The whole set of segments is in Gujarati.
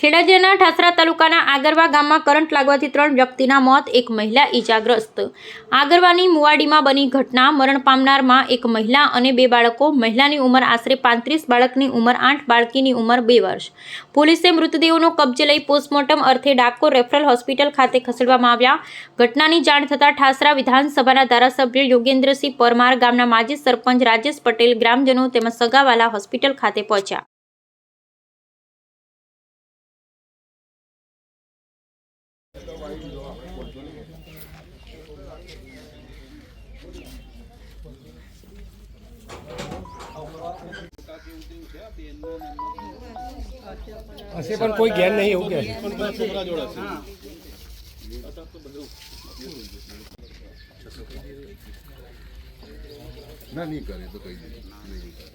ખેડા ઠાસરા તાલુકાના આગરવા ગામમાં કરંટ લાગવાથી ત્રણ વ્યક્તિના મોત, એક મહિલા ઈજાગ્રસ્ત. આગરવાની મુવાડીમાં બની ઘટના, મરણ પામનારમાં એક મહિલા અને બે બાળકો. મહિલાની ઉંમર આશરે પાંત્રીસ, બાળકની ઉંમર આઠ, બાળકીની ઉંમર બે વર્ષ. પોલીસે મૃતદેહોનો કબજે લઈ પોસ્ટમોર્ટમ અર્થે ડાકોર રેફરલ હોસ્પિટલ ખાતે ખસેડવામાં આવ્યા. ઘટનાની જાણ થતાં ઠાસરા વિધાનસભાના ધારાસભ્ય યોગેન્દ્રસિંહ પરમાર ગામના માજી સરપંચ રાજેશ પટેલ ગ્રામજનો તેમજ સગાવાલા હોસ્પિટલ ખાતે પહોંચ્યા. હશે પણ કોઈ જ્ઞાન નહીં એવું કે. ના નહીં કરે તો કહી દે નહીં કરે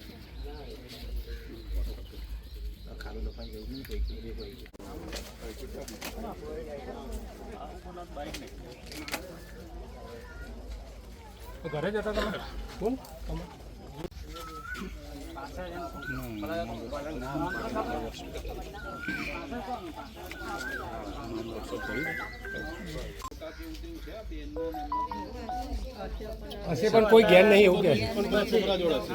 ઘરે જતા તમે? કોણ? તમે હશે પણ કોઈ ગેર નહીં એવું કે જય કે છે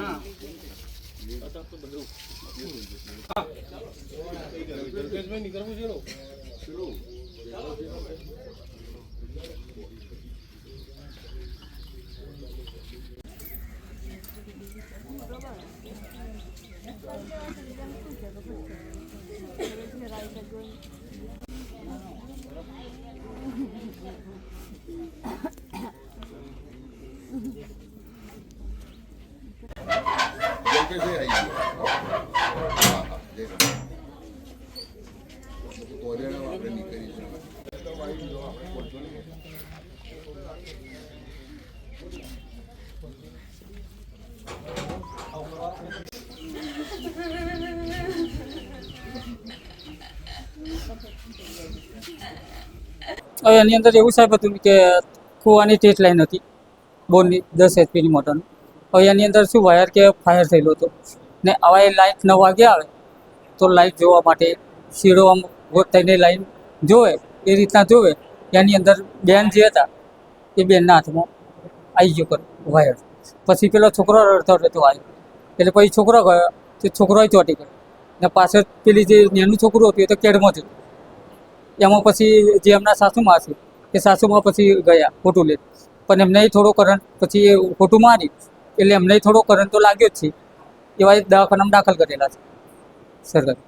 આવી ગયો હા હા જય હવે એની અંદર એવું સાહેબ હતું કે કૂવાની ટેસ્ટ લાઈન હતી બોરની દસ એચપીની મોટરની. હવે એની અંદર શું વાયર કે ફાયર થયેલો હતો. ને આવા એ લાઇટ નવ વાગે આવે, તો લાઇટ જોવા માટે શીડો આમ ગોટ થઈને લાઈન જોવે, એ રીતના જોવે, એની અંદર બેન જે હતા, એ બેનના હાથમાં આવી ગયો કર વાયર. પછી પેલો છોકરો રડતો રડતો આવ્યો. એટલે પછી છોકરો ગયો, તે છોકરોય ચોટી ગયો. ને પાછળ પેલી જે નાનું છોકરું હતું, એ તો કેડમાં હતું. એમાં પછી જે એમના સાસુમાં છે એ સાસુમાં પછી ગયા ખોટું લે પણ એમને થોડો કરંટ પછી એ ખોટું મારી, એટલે એમને થોડો કરંટ તો લાગ્યો જ છે. એવા દવાખાનામાં દાખલ કરેલા છે. સરકાર.